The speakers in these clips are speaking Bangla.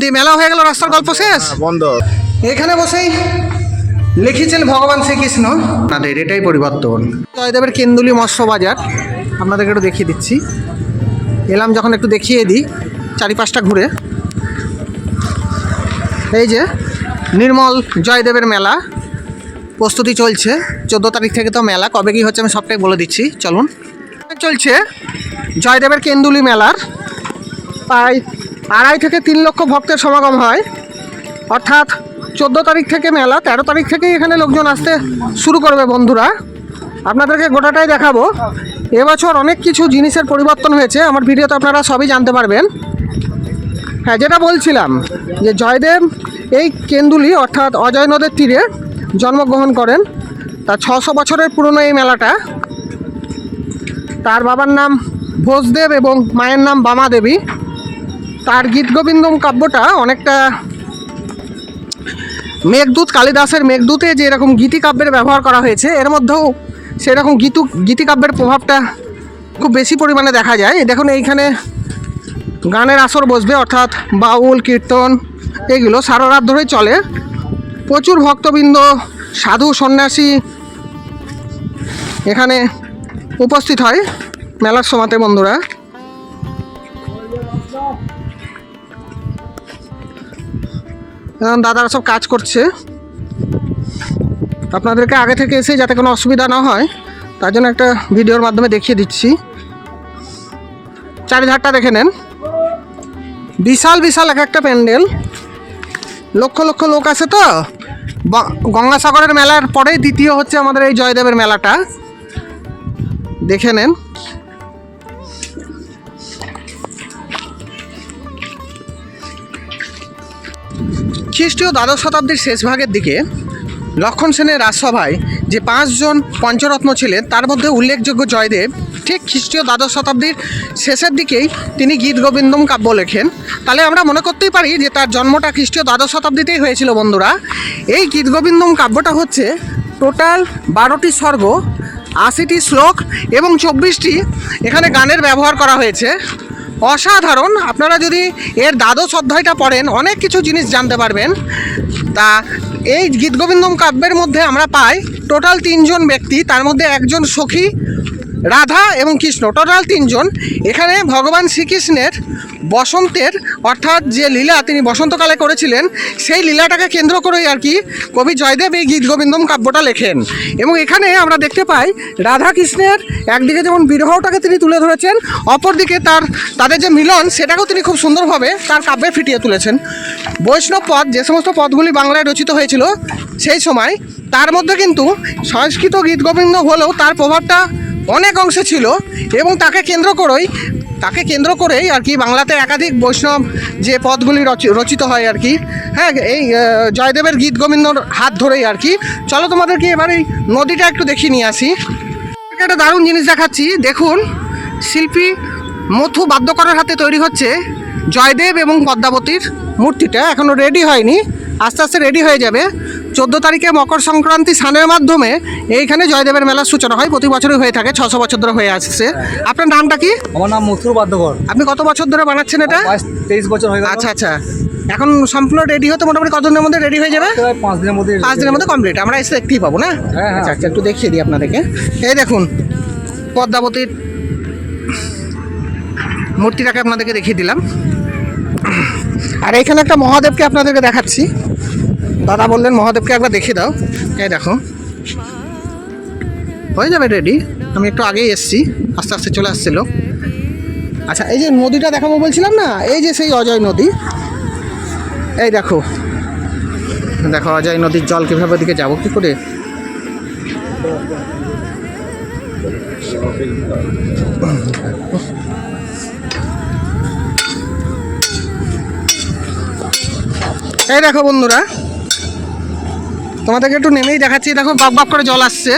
দিয়ে মেলা হয়ে গেল রাস্তার গল্প শেষ? বন্ধ। এখানে বসেই লিখেছেন ভগবান শ্রীকৃষ্ণ। আপনাদের এটাই পরিবর্তন। জয়দেবের কেন্দুলি মৎস্য বাজার আপনাদেরকে একটু দেখিয়ে দিচ্ছি। এলাম যখন একটু দেখিয়ে দিই চারিপাশটা ঘুরে। এই যে নির্মল জয়দেবের মেলা প্রস্তুতি চলছে। চোদ্দ তারিখ থেকে তো মেলা কবে কি হচ্ছে আমি সবটাই বলে দিচ্ছি চলুন। চলছে জয়দেবের কেন্দুলি মেলার প্রায় আড়াই থেকে তিন লক্ষ ভক্তের সমাগম হয়। অর্থাৎ চোদ্দ তারিখ থেকে মেলা, তেরো তারিখ থেকেই এখানে লোকজন আসতে শুরু করবে বন্ধুরা। আপনাদেরকে গোটাটাই দেখাবো। এবছর অনেক কিছু জিনিসের পরিবর্তন হয়েছে, আমার ভিডিওতে আপনারা সবই জানতে পারবেন। হ্যাঁ যেটা বলছিলাম যে জয়দেব এই কেন্দুলি, অর্থাৎ অজয় নদের তীরে জন্মগ্রহণ করেন। তা ছশো বছরের পুরনো এই মেলাটা। তার বাবার নাম ভোজদেব এবং মায়ের নাম বামা দেবী তার গীত গোবিন্দম কাব্যটা অনেকটা মেঘদূত, কালিদাসের মেঘদূতে যে এরকম গীতিকাব্যের ব্যবহার করা হয়েছে, এর মধ্যেও সেরকম গীতু গীতিকাব্যের প্রভাবটা খুব বেশি পরিমাণে দেখা যায়। দেখুন, এইখানে গানের আসর বসবে, অর্থাৎ বাউল, কীর্তন, এগুলো সারা রাত ধরেই চলে। প্রচুর ভক্তবৃন্দ, সাধু, সন্ন্যাসী এখানে উপস্থিত হয় মেলার সময়তে বন্ধুরা। দাদারা সব কাজ করছে। আপনাদেরকে আগে থেকে এসে যাতে কোনো অসুবিধা না হয়, তার জন্য একটা ভিডিওর মাধ্যমে দেখিয়ে দিচ্ছি। চারিধারটা দেখে নেন। বিশাল বিশাল এক একটা প্যান্ডেল। লক্ষ লক্ষ লোক আছে তো। গঙ্গাসাগরের মেলার পরেই দ্বিতীয় হচ্ছে আমাদের এই জয়দেবের মেলাটা। দেখে নেন। খ্রিস্টীয় দ্বাদশ শতাব্দীর শেষ ভাগের দিকে লক্ষণ সেনের রাজসভায় যে পাঁচজন পঞ্চরত্ন ছিলেন, তার মধ্যে উল্লেখযোগ্য জয়দেব, ঠিক খ্রিস্টীয় দ্বাদশ শতাব্দীর শেষের দিকেই তিনি গীত গোবিন্দম কাব্য লেখেন। তাহলে আমরা মনে করতেই পারি যে তার জন্মটা খ্রিস্টীয় দ্বাদশ শতাব্দীতেই হয়েছিল বন্ধুরা। এই গীত গোবিন্দম কাব্যটা হচ্ছে টোটাল বারোটি স্বর্গ, আশিটি শ্লোক এবং চব্বিশটি এখানে গানের ব্যবহার করা হয়েছে। অসাধারণ। আপনারা যদি এর দ্বাদশ অধ্যায়টা পড়েন, অনেক কিছু জিনিস জানতে পারবেন। তা এই গীতগোবিন্দম কাব্যের মধ্যে আমরা পাই, টোটাল তিনজন ব্যক্তি, তার মধ্যে একজন সখী রাধা এবং কৃষ্ণ টোটাল তিনজন। এখানে ভগবান শ্রীকৃষ্ণের বসন্তের, অর্থাৎ যে লীলা তিনি বসন্তকালে করেছিলেন, সেই লীলাটাকে কেন্দ্র করেই আর কি কবি জয়দেব এই গীত গোবিন্দম কাব্যটা লেখেন। এবং এখানে আমরা দেখতে পাই রাধা কৃষ্ণের একদিকে যেমন বিরহটাকে তিনি তুলে ধরেছেন, অপরদিকে তার, তাদের যে মিলন, সেটাকেও তিনি খুব সুন্দরভাবে তার কাব্যে ফিটিয়ে তুলেছেন। বৈষ্ণব পদ, যে সমস্ত পদগুলি বাংলায় রচিত হয়েছিল সেই সময়, তার মধ্যে কিন্তু সংস্কৃত গীত গোবিন্দ হলেও তার প্রভাবটা অনেক অংশে ছিল এবং তাকে কেন্দ্র করেই, তাকে কেন্দ্র করেই আর কি বাংলাতে একাধিক বৈষ্ণব যে পদগুলি রচি- রচিত হয় আর কি হ্যাঁ এই জয়দেবের গীত গোবিন্দর হাত ধরেই আর কি। চলো তোমাদেরকে এবার এই নদীটা একটু দেখিয়ে নিয়ে আসি। একটা দারুণ জিনিস দেখাচ্ছি, দেখুন, শিল্পী মথু বাদ্যকরের হাতে তৈরি হচ্ছে জয়দেব এবং পদ্মাবতীর মূর্তিটা। এখনও রেডি হয়নি, আস্তে আস্তে রেডি হয়ে যাবে। চোদ্দ তারিখে মকর সংক্রান্তি স্নানের মাধ্যমে এইখানে জয়দেবের মেলার সূচনা হয়। প্রতি বছরই হয়ে থাকে ছশো বছর ধরে হয়ে আসছে। আপনার নামটা কি? আমার নাম মথুর বাদ্যকর। আপনি কত বছর ধরে বানাচ্ছেন এটা? তেইশ বছর হয়ে আচ্ছা আচ্ছা। এখন সম্পূর্ণ রেডি হতে মোটামুটি কতদিনের মধ্যে রেডি হয়ে যাবে? পাঁচ দিনের মধ্যে পাঁচ দিনের মধ্যে কমপ্লিট আমরা এসে দেখতেই পাবো না? হ্যাঁ, হ্যাঁ। আচ্ছা আচ্ছা একটু দেখিয়ে দিই আপনাদেরকে। এই দেখুন পদ্মাবতীর মূর্তিটাকে আপনাদেরকে দেখিয়ে দিলাম। আর এখানে একটা মহাদেবকে আপনাদেরকে দেখাচ্ছি। দাদা বললেন, মহাদেবকে একবার দেখিয়ে দাও। এই দেখো। হয়ে যাবে রেডি আমি একটু আগেই এসছি। আস্তে আস্তে চলে আসছিল আচ্ছা এই যে নদীটা দেখাবো বলছিলাম না? এই যে সেই অজয় নদী। এই দেখো। দেখো, অজয় নদীর জল কীভাবে ওদিকে যাব? কী করে? এই দেখো বন্ধুরা তোমাদেরকে একটু নেমেই দেখাচ্ছি। দেখো, বাপ বাপ করে জল আসছে।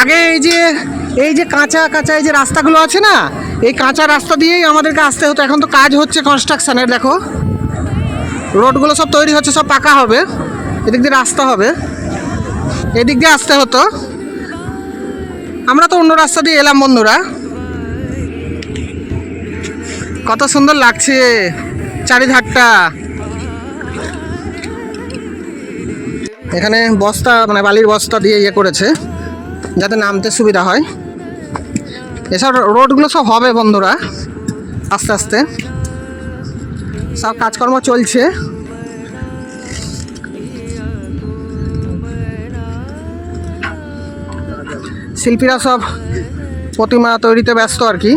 আগে এই যে এই যে কাঁচা কাঁচা এই যে রাস্তাগুলো আছে না, এই কাঁচা রাস্তা দিয়েই আমাদেরকে আসতে হতো। এখন তো কাজ হচ্ছে কনস্ট্রাকশানের দেখো। রোডগুলো সব তৈরি হচ্ছে, সব পাকা হবে। এদিক দিয়ে রাস্তা হবে। এদিক দিয়ে আসতে হতো। আমরা তো অন্য রাস্তা দিয়ে এলাম, বন্ধুরা। কত সুন্দর লাগছে। চারিধারটা। এখানে বস্তা মানে বালির বস্তা দিয়ে ইয়ে করেছে, যাতে নামতে সুবিধা হয়। এসব রোডগুলো সব হবে বন্ধুরা, আস্তে আস্তে। সব কাজকর্ম চলছে। শিল্পীরা সব প্রতিমা তৈরিতে ব্যস্ত আর কি।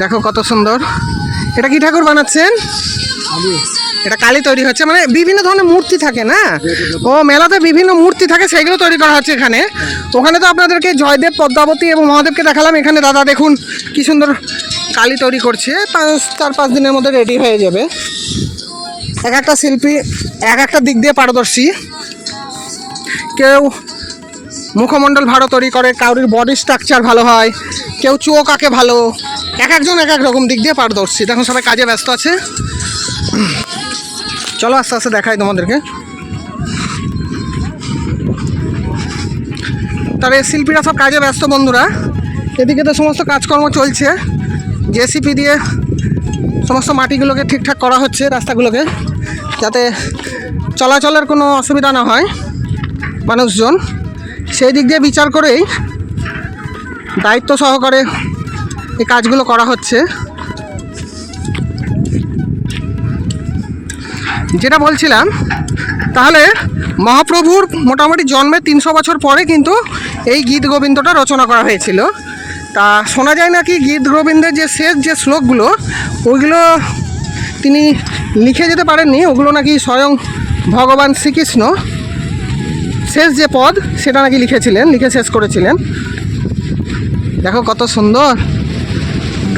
দেখো কত সুন্দর। এটা কি ঠাকুর বানাচ্ছেন? এটা কালি তৈরি হচ্ছে মানে বিভিন্ন ধরনের মূর্তি থাকে না? ও মেলাতে বিভিন্ন মূর্তি থাকে সেগুলো তৈরি করা হচ্ছে এখানে। ওখানে তো আপনাদেরকে জয়দেব পদ্মাবতী এবং মহাদেবকে দেখালাম। এখানে দাদা দেখুন কি সুন্দর কালি তৈরি করছে। পাঁচ চার পাঁচ দিনের মধ্যে রেডি হয়ে যাবে। এক একটা শিল্পী এক একটা দিক দিয়ে পারদর্শী। কেউ মুখমণ্ডল ভালো তৈরি করে কারোর বডি স্ট্রাকচার ভালো হয়, কেউ চোখ আঁকে ভালো, এক একজন এক এক রকম দিক দিয়ে পারদর্শী। দেখুন সবাই কাজে ব্যস্ত আছে। চলো আস্তে আস্তে দেখাই তোমাদেরকে। তবে শিল্পীরা সব কাজে ব্যস্ত বন্ধুরা। এদিকে তো সমস্ত কাজকর্ম চলছে। জেসিপি দিয়ে সমস্ত মাটিগুলোকে ঠিকঠাক করা হচ্ছে রাস্তাগুলোকে, যাতে চলাচলের কোনো অসুবিধা না হয় মানুষজন। সেই দিক দিয়ে বিচার করেই দায়িত্ব সহকারে এই কাজগুলো করা হচ্ছে। যেটা বলছিলাম, তাহলে মহাপ্রভুর মোটামুটি জন্মের তিনশো বছর পরে কিন্তু এই গীত গোবিন্দটা রচনা করা হয়েছিল। তা শোনা যায় নাকি গীত গোবিন্দের যে শেষ যে শ্লোকগুলো ওইগুলো তিনি লিখে যেতে পারেননি, ওগুলো নাকি স্বয়ং ভগবান শ্রীকৃষ্ণ। শেষ যে পদ, সেটা নাকি লিখেছিলেন, লিখে শেষ করেছিলেন। দেখো কত সুন্দর।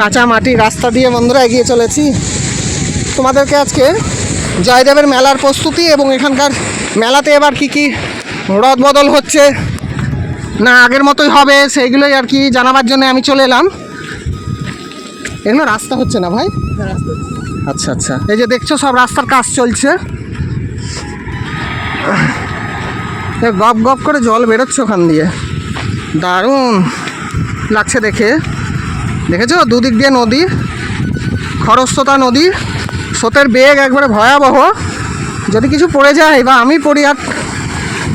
কাঁচা মাটি রাস্তা দিয়ে বন্ধুরা এগিয়ে চলেছি। তোমাদেরকে আজকে জয়দেবের মেলার প্রস্তুতি এবং এখানকার মেলাতে এবার কি কি রদ বদল হচ্ছে, না আগের মতোই হবে, সেইগুলোই আর কি জানাবার জন্য আমি চলে এলাম। এগুলো রাস্তা হচ্ছে না ভাই? আচ্ছা আচ্ছা। এই যে দেখছ, সব রাস্তার কাজ চলছে। গপ গপ করে জল বেরোচ্ছে ওখান দিয়ে। দারুণ লাগছে দেখে। দেখেছ? দুদিক দিয়ে নদী, খরস্রোতা নদী, স্রোতের বেগ একবারে ভয়াবহ। যদি কিছু পড়ে যায় বা আমি পড়ি, আর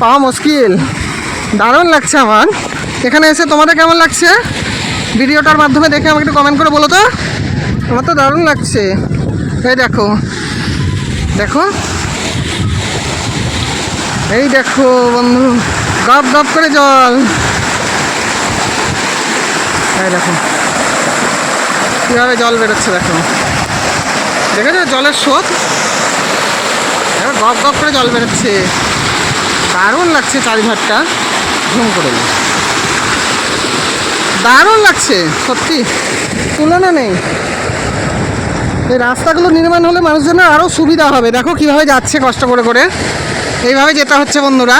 পাওয়া মুশকিল। দারুণ লাগছে আমার। এখানে এসে তোমাদের কেমন লাগছে? ভিডিওটার মাধ্যমে দেখে আমাকে একটু কমেন্ট করে বলো তো। আমার তো দারুণ লাগছে। এই দেখো। দেখো। এই দেখো বন্ধু গপ গপ করে জল। এই দেখো, কীভাবে জল বেরোচ্ছে দেখো। দেখেছ জলের স্রোত? গপ গপ করে জল বেরোচ্ছে। দারুণ লাগছে চারিধারটা। ঝুম করে দারুণ লাগছে, সত্যি। তুলনা নেই। এই রাস্তাগুলো নির্মাণ হলে মানুষজনের আরও সুবিধা হবে। দেখো কীভাবে যাচ্ছে কষ্ট করে করে। এইভাবে যেতে হচ্ছে বন্ধুরা।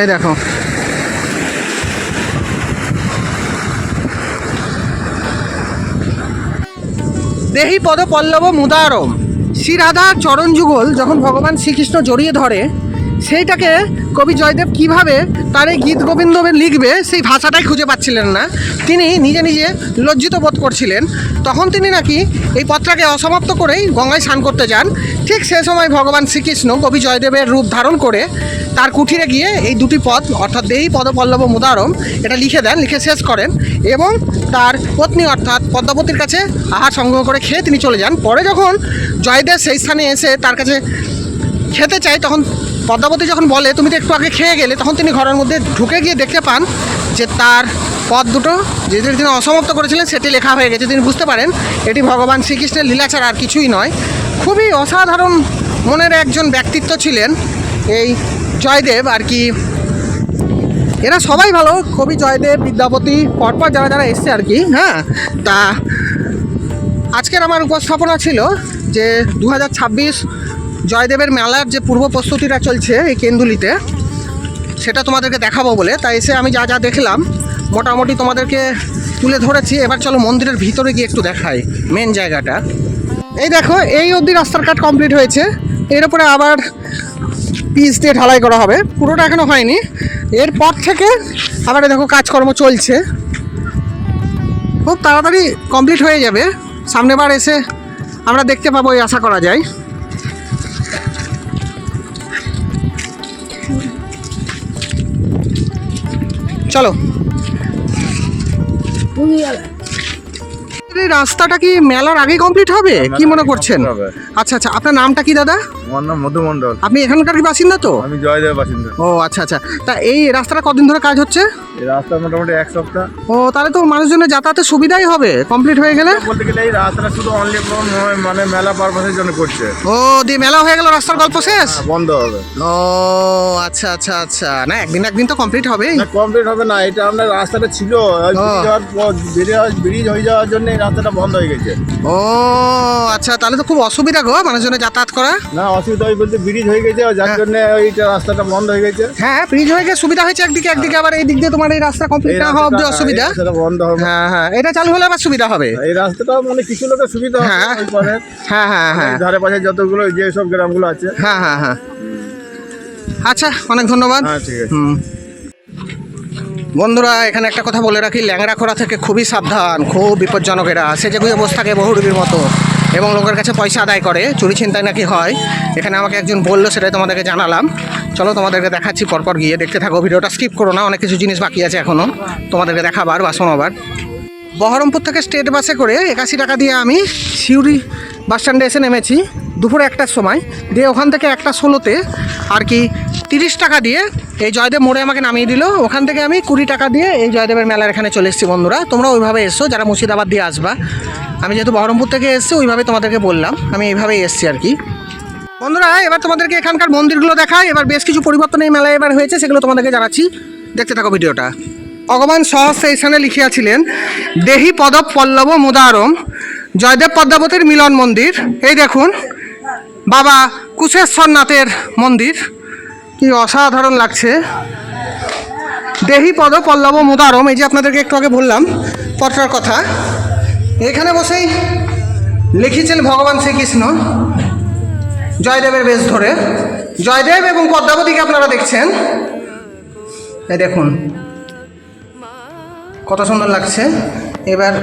এই দেখো। দেহি পদ পল্লব মুদারম শ্রীরাধা চরণ যুগল যখন ভগবান শ্রীকৃষ্ণ জড়িয়ে ধরে সেইটাকে কবি জয়দেব কীভাবে তার এই গীত গোবিন্দ লিখবে, সেই ভাষাটাই খুঁজে পাচ্ছিলেন না। তিনি নিজে নিজে লজ্জিত বোধ করছিলেন। তখন তিনি নাকি এই পত্রাকে অসমাপ্ত করেই গঙ্গায় স্নান করতে যান। ঠিক সে সময় ভগবান শ্রীকৃষ্ণ কবি জয়দেবের রূপ ধারণ করে তার কুঠিরে গিয়ে এই দুটি পদ, অর্থাৎ দেহি পদপল্লব মুদারম, এটা লিখে দেন, লিখে শেষ করেন এবং তার পত্নী, অর্থাৎ পদ্মাবতীর কাছে আহার সংগ্রহ করে খেয়ে তিনি চলে যান। পরে যখন জয়দেব সেই স্থানে এসে তার কাছে খেতে চায়, তখন পদ্মাবতী যখন বলে, তুমি তো একটু আগে খেয়ে গেলে, তখন তিনি ঘরের মধ্যে ঢুকে গিয়ে দেখতে পান যে তার পদ দুটো যেটি তিনি অসমাপ্ত করেছিলেন, সেটি লেখা হয়ে গেছে। তিনি বুঝতে পারেন এটি ভগবান শ্রীকৃষ্ণের লীলা ছাড়া আর কিছুই নয়। খুবই অসাধারণ মনের একজন ব্যক্তিত্ব ছিলেন এই জয়দেব আর কি। এরা সবাই ভালো, কবি জয়দেব, বিদ্যাপতি, পরপর যারা যারা এসছে আর কি হ্যাঁ? তা আজকের আমার উপস্থাপনা ছিল যে দু হাজার ছাব্বিশ জয়দেবের মেলার যে পূর্ব প্রস্তুতিটা চলছে এই কেন্দুলিতে, সেটা তোমাদেরকে দেখাবো বলে। তাই এসে আমি যা যা দেখলাম, মোটামুটি তোমাদেরকে তুলে ধরেছি। এবার চলো মন্দিরের ভিতরে গিয়ে একটু দেখাই মেন জায়গাটা। এই দেখো, এই অবধি রাস্তার কাট কমপ্লিট হয়েছে। এর উপরে আবার পিস দিয়ে ঢালাই করা হবে। পুরোটা এখনও হয়নি। এরপর থেকে আবার দেখো কাজকর্ম চলছে। খুব তাড়াতাড়ি কমপ্লিট হয়ে যাবে। সামনেবার এসে আমরা দেখতে পাবো, এই আশা করা যায়। চলো। এই রাস্তাটা কি মেলার আগে কমপ্লিট হবে? কি মনে করছেন? আচ্ছা আচ্ছা আপনার নামটা কি দাদা? আমার নাম মধুমণ্ডল আপনি এখানকার বাসিন্দা তো? আমি জয়দেব বাসিন্দা। ও আচ্ছা আচ্ছা। তা এই রাস্তাটা কদিন ধরে কাজ হচ্ছে? এই রাস্তা মোটামুটি এক সপ্তাহ। ও তাহলে তো মানুষজনের যাতায়াতের সুবিধাই হবে কমপ্লিট হয়ে গেলে? বলতে গেলে এই রাস্তাটা শুধু অনলি মানে মেলা পারপাসের জন্য করছে। ও দিয়ে মেলা হয়ে গেল রাস্তার গল্প শেষ? হ্যাঁ, বন্ধ হবে। ও আচ্ছা আচ্ছা আচ্ছা। না একদিন একদিন তো কমপ্লিট হবেই। কমপ্লিট হবে না এটা আপনার রাস্তাটা ছিল। ব্রিজ হয়ে যাওয়ার জন্য এই রাস্তাটা বন্ধ হয়ে গেছে। ও আচ্ছা তাহলে তো খুব অসুবিধা গো মানুষজনের যাতায়াত করা। না অসুবিধা হয় বলতে ব্রিজ হয়ে গেছে যার হ্যাঁ। জন্য এইটা রাস্তাটা বন্ধ হয়ে গেছে। হ্যাঁ ব্রিজ হয়ে গিয়ে সুবিধা হয়েছে একদিকে একদিকে আবার এই দিক দিয়ে তোমার এই রাস্তা কমপ্লিট এই না হওয়া অব্দি অসুবিধা। বন্ধ হবে। হ্যাঁ হ্যাঁ এটা চালু হলে আবার সুবিধা হবে। এই রাস্তাটা মানে কিছু লোকের সুবিধা হবে হ্যাঁ। হ্যাঁ হ্যাঁ হ্যাঁ। ধারে পাশে যতগুলো যে সব গ্রামগুলো আছে। হ্যাঁ হ্যাঁ হ্যাঁ। আচ্ছা অনেক ধন্যবাদ। হ্যাঁ ঠিক আছে। হুম। বন্ধুরা এখানে একটা কথা বলে রাখি ল্যাংড়া খোরা থেকে খুবই সাবধান খুব বিপজ্জনক এরা। সেজে গুয়ে বসে থাকে বহুরূপীর মতো। এবং লোকের কাছে পয়সা আদায় করে, চুরি ছিনতাই নাকি হয়, এখানে আমাকে একজন বলল, সেটাই তোমাদেরকে জানালাম। চলো তোমাদেরকে দেখাচ্ছি, পরপর গিয়ে দেখতে থাকো। ভিডিওটা স্কিপ করো না, অনেক কিছু জিনিস বাকি আছে এখনও তোমাদেরকে দেখাবার বা শোনাবার। বহরমপুর থেকে স্টেট বাসে করে একাশি টাকা দিয়ে আমি সিউড়ি বাস স্ট্যান্ডে এসে নেমেছি। দুপুরে একটার সময়। দিয়ে ওখান থেকে একটা ষোলোতে আর কি তিরিশ টাকা দিয়ে এই জয়দেব মোড়ে আমাকে নামিয়ে দিল। ওখান থেকে আমি কুড়ি টাকা দিয়ে এই জয়দেবের মেলার এখানে চলে এসেছি বন্ধুরা। তোমরা ওইভাবে এসো, যারা মুর্শিদাবাদ দিয়ে আসবা। আমি যেহেতু বহরমপুর থেকে এসেছি, ওইভাবে তোমাদেরকে বললাম। আমি এইভাবেই এসেছি আর কি। বন্ধুরা, এবার তোমাদেরকে এখানকার মন্দিরগুলো দেখায় এবার বেশ কিছু পরিবর্তন এই মেলায় এবার হয়েছে, সেগুলো তোমাদেরকে জানাচ্ছি। দেখতে থাকো ভিডিওটা। ভগবান সহস্র এইখানে লিখিয়াছিলেন, দেহি পদ পল্লব মুদারম, জয়দেব পদ্মাবতীর মিলন মন্দির। এই দেখুন, বাবা কুশেশ্বরনাথের মন্দির। কি অসাধারণ লাগছে। দেহি পদ পল্লব মুদারম, এই যে আপনাদেরকে একটু আগে বললাম পটরার কথা। এখানে বসেই লিখেছেন ভগবান শ্রীকৃষ্ণ, জয়দেবের বেশ ধরে। জয়দেব এবং পদ্মাবতীকে আপনারা দেখছেন। এই দেখুন কত সুন্দর লাগছে। এবার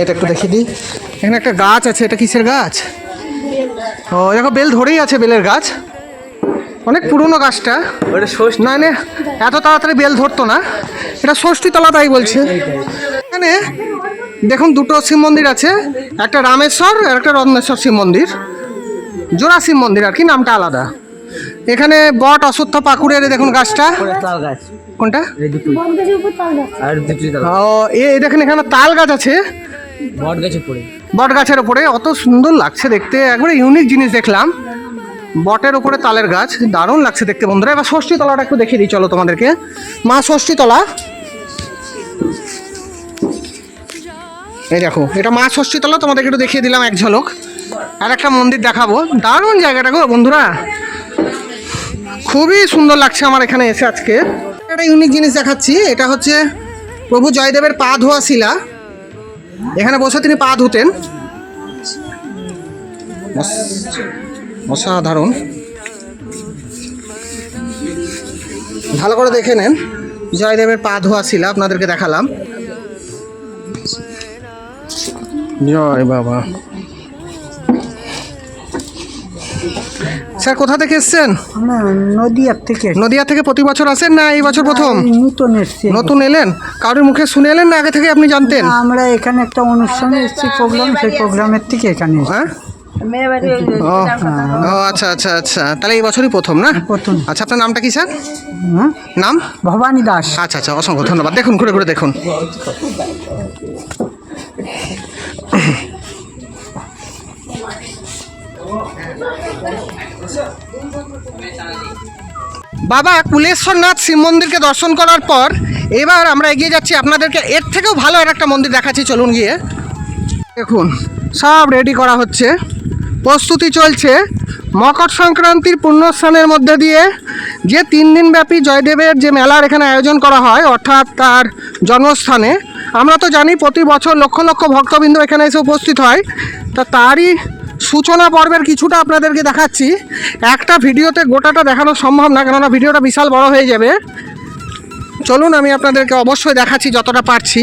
এটা একটু দেখিয়ে দিই। এখানে একটা গাছ আছে এটা কিসের গাছ? ও দেখো বেল ধরেই আছে বেলের গাছ। অনেক পুরনো গাছটা। না না এত তাড়াতাড়ি বেল ধরতো না। এটা ষষ্ঠী তলা তাই বলছে। এখানে দেখুন দুটো শিব মন্দির আছে একটা রামেশ্বর আর একটা রত্নেশ্বর শিব মন্দির। জোড়া শিব মন্দির আর কি নামটা আলাদা। এখানে বট অশ্বত্থ পাকুড়ের দেখুন গাছটা। কোনটা? ও এ দেখেন এখানে তাল গাছ আছে। বট গাছে পড়ে বট গাছের ওপরে অত সুন্দর লাগছে দেখতে। একবারে ইউনিক জিনিস দেখলাম। বটের ওপরে তালের গাছ দারুণ লাগছে দেখতে বন্ধুরা। এবার ষষ্ঠী তলাটা একটু দেখিয়ে দিই চলো তোমাদেরকে। মা ষষ্ঠী তলা। এই দেখো এটা মা ষষ্ঠী তলা তোমাদেরকে একটু দেখিয়ে দিলাম এক ঝলক। আর একটা মন্দির দেখাবো। দারুণ জায়গাটা গো বন্ধুরা। খুবই সুন্দর লাগছে আমার এখানে এসে আজকে। একটা ইউনিক জিনিস দেখাচ্ছি, এটা হচ্ছে প্রভু জয়দেবের পা ধোয়া শিলা। এখানে বসে তিনি পা ধুতেন। অস- অসাধারণ। ভালো করে দেখে নেন, জয়দেবের পা ধোয়া শিলা, আপনাদেরকে দেখালাম। জয় বাবা। স্যার কোথা থেকে এসছেন? আমরা নদিয়ার থেকে। নদিয়া থেকে প্রতি বছর আসেন না এই বছর প্রথম? নতুন এসছি। নতুন এলেন? কারোর মুখে শুনে এলেন না আগে থেকে আপনি জানতেন? আমরা এখানে একটা অনুষ্ঠানে এসেছি প্রোগ্রাম সেই প্রোগ্রামের থেকে এখানে হ্যাঁ? ও ও আচ্ছা আচ্ছা আচ্ছা। তাহলে এই বছরই প্রথম না? প্রথম। আচ্ছা আপনার নামটা কি স্যার? হ্যাঁ? নাম? ভবানী দাস। আচ্ছা আচ্ছা অসংখ্য ধন্যবাদ। দেখুন ঘুরে ঘুরে দেখুন। বাবা কুলেশ্বরনাথ শিব মন্দিরকে দর্শন করার পর এবার আমরা এগিয়ে যাচ্ছি। আপনাদেরকে এর থেকেও ভালো আর একটা মন্দির দেখাচ্ছি, চলুন গিয়ে। দেখুন, সব রেডি করা হচ্ছে। প্রস্তুতি চলছে। মকর সংক্রান্তির পুণ্যস্থানের মধ্যে দিয়ে যে তিন দিন ব্যাপী জয়দেবের যে মেলার এখানে আয়োজন করা হয়, অর্থাৎ তার জন্মস্থানে, আমরা তো জানি প্রতি বছর লক্ষ লক্ষ ভক্তবৃন্দ এখানে এসে উপস্থিত হয়। তা তারই সূচনা পর্বের কিছুটা আপনাদেরকে দেখাচ্ছি। একটা ভিডিওতে গোটাটা দেখানো সম্ভব না, কেননা ভিডিওটা বিশাল বড় হয়ে যাবে। চলুন, আমি আপনাদেরকে অবশ্যই দেখাচ্ছি যতটা পারছি।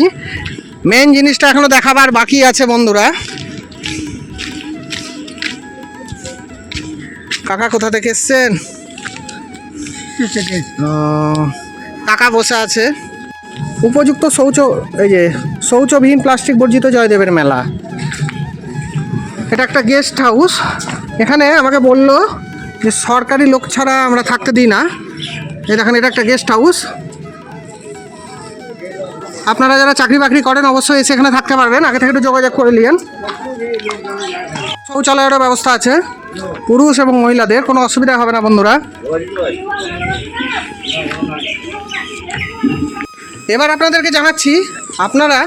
মেন জিনিসটা এখনও দেখাবার বাকি আছে, বন্ধুরা। কাকা কোথা থেকে এসছেন? কাকা বসে আছে। উপযুক্ত শৌচ, এই যে, শৌচবিহীন প্লাস্টিক বর্জিত জয়দেবের মেলা। এটা একটা গেস্ট হাউস এখানে আমাকে বলল যে সরকারি লোক ছাড়া আমরা থাকতে দিই না। দেখেন, এটা একটা গেস্ট হাউস আপনারা যারা চাকরি বাকরি করেন, অবশ্যই এসে এখানে থাকতে পারবেন। আগে থেকে একটু যোগাযোগ করে নিন শৌচালয়েরও ব্যবস্থা আছে। পুরুষ এবং মহিলাদের, কোনো অসুবিধা হবে না বন্ধুরা। এবার আপনাদেরকে জানাচ্ছি, আপনারা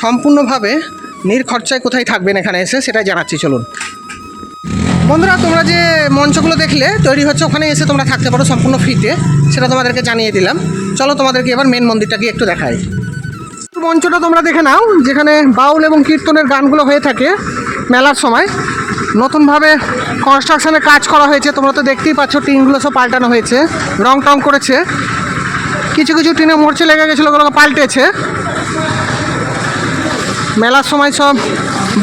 সম্পূর্ণভাবে নির্খরচায় কোথায় থাকবেন এখানে এসে সেটাই জানাচ্ছি, চলুন। বন্ধুরা, তোমরা যে মঞ্চগুলো দেখলে, তৈরি হচ্ছে, ওখানে এসে তোমরা থাকতে পারো সম্পূর্ণ ফ্রিতে। সেটা তোমাদেরকে জানিয়ে দিলাম। চলো তোমাদেরকে এবার মেন মন্দিরটাকে একটু দেখাই। মঞ্চটা তোমরা দেখে নাও, যেখানে বাউল এবং কীর্তনের গানগুলো হয়ে থাকে মেলার সময়। নতুনভাবে কনস্ট্রাকশনের কাজ করা হয়েছে, তোমরা তো দেখতেই পাচ্ছ, টিনগুলো সব পাল্টানো হয়েছে রং টং করেছে। কিছু কিছু টিনে মরচে লেগে গেছিল, ওগুলোকে পাল্টেছে। মেলার সময় সব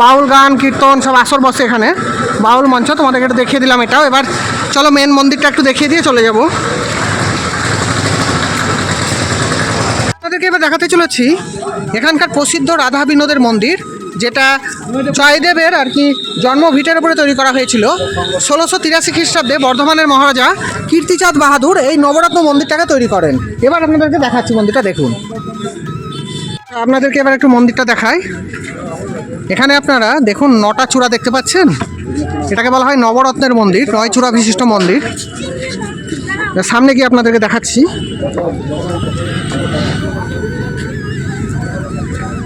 বাউল গান, কীর্তন, সব আসর বসে এখানে। বাউল মঞ্চ, তোমাদেরকে একটু দেখিয়ে দিলাম এটাও। এবার চলো মেন মন্দিরটা একটু দেখিয়ে দিয়ে চলে যাব। আপনাদেরকে এবার দেখাতে চলেছি এখানকার প্রসিদ্ধ রাধা বিনোদের মন্দির, যেটা জয়দেবের আর কি জন্মভিটের উপরে তৈরি করা হয়েছিল। ষোলোশো তিরাশি খ্রিস্টাব্দে বর্ধমানের মহারাজা কীর্তিচাঁদ বাহাদুর এই নবরত্ন মন্দিরটাকে তৈরি করেন। এবার আপনাদেরকে দেখাচ্ছি মন্দিরটা, দেখুন। আপনাদেরকে এবার একটু মন্দিরটা দেখাই। এখানে আপনারা দেখুন নটা চূড়া দেখতে পাচ্ছেন। এটাকে বলা হয় নবরত্নের মন্দির, নয় চূড়া বিশিষ্ট মন্দির। সামনে গিয়ে আপনাদেরকে দেখাচ্ছি।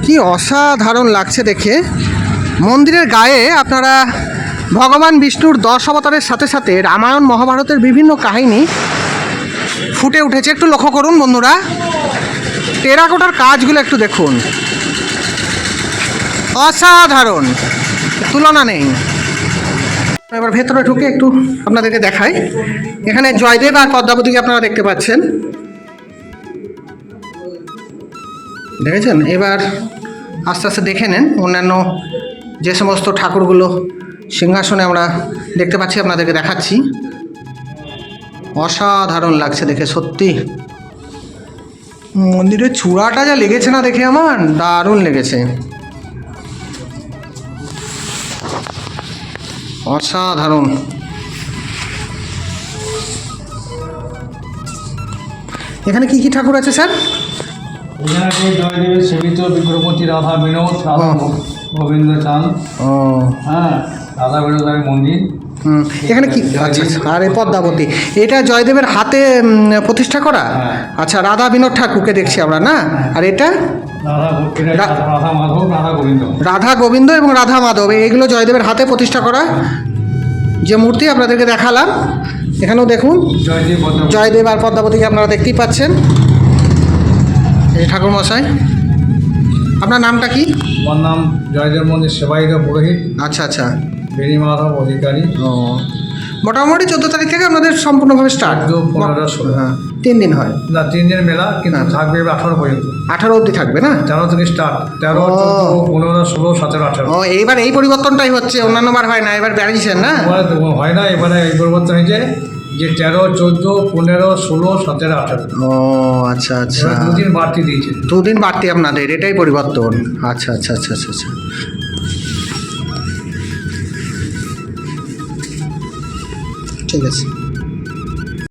কি অসাধারণ লাগছে দেখে। মন্দিরের গায়ে আপনারা ভগবান বিষ্ণুর দশ অবতারের সাথে সাথে রামায়ণ, মহাভারতের বিভিন্ন কাহিনী ফুটে উঠেছে। একটু লক্ষ্য করুন বন্ধুরা। টেরাকোটার কাজগুলো একটু দেখুন। অসাধারণ। তুলনা নেই। এবার ভেতরে ঢুকে একটু আপনাদেরকে দেখাই। এখানে জয়দেব আর পদ্মাবতীকে আপনারা দেখতে পাচ্ছেন। দেখেছেন? এবার আস্তে আস্তে দেখে নেন। অন্যান্য যে সমস্ত ঠাকুরগুলো সিংহাসনে আমরা দেখতে পাচ্ছি, আপনাদেরকে দেখাচ্ছি। অসাধারণ লাগছে দেখে, সত্যি। মন্দিরের চূড়াটা যা লেগেছে না দেখে আমার দারুণ লেগেছে। অসাধারণ। এখানে কি কি ঠাকুর আছে স্যার? এখানে সেবিত রাধা বিনোদ রাধা। গোবিন্দ চাঁদ। হ্যাঁ রাধা বিনোদের মন্দির। এখানে কি? আচ্ছা আর এই পদ্মাবতী এটা জয়দেবের হাতে প্রতিষ্ঠা করা? হ্যাঁ। আচ্ছা রাধা বিনোদ ঠাকুরকে দেখছি আমরা না? আর এটা? রাধা গোবিন্দ এবং রাধা মাধব এইগুলো জয়দেবের হাতে প্রতিষ্ঠা করা। যে মূর্তি আপনাদেরকে দেখালাম এখানেও দেখুন। জয়দেব জয়দেব আর পদ্মাবতীকে আপনারা দেখতেই পাচ্ছেন। এই ঠাকুর মশাই আপনার নামটা কি? আমার নাম জয়দেব মন্দির সেবায়িত পুরোহিত। আচ্ছা আচ্ছা। বেনি মাধব অধিকারী। ও। মোটামুটি চোদ্দ তারিখ থেকে আপনাদের সম্পূর্ণভাবে স্টার্ট পনেরো, ষোলো। হ্যাঁ তিন দিন হয়। না তিন দিন মেলা কিন্তু হ্যাঁ। থাকবে আঠারো পর্যন্ত। আঠারো অবধি থাকবে না? তেরো থেকে স্টার্ট তেরো পনেরো ষোলো সতেরো আঠারো। ও এইবার এই পরিবর্তনটাই হচ্ছে অন্যান্য বার হয় না এবার বেড়িয়েছেন না? হয় না এবারে এই পরিবর্তন হয়েছে যে তেরো চোদ্দ পনেরো ষোলো সতেরো আঠারো। ও আচ্ছা আচ্ছা। দুদিন বাড়তি দিয়েছে। দুদিন বাড়তি আপনাদের এটাই পরিবর্তন। আচ্ছা আচ্ছা আচ্ছা আচ্ছা আচ্ছা। ঠিক আছে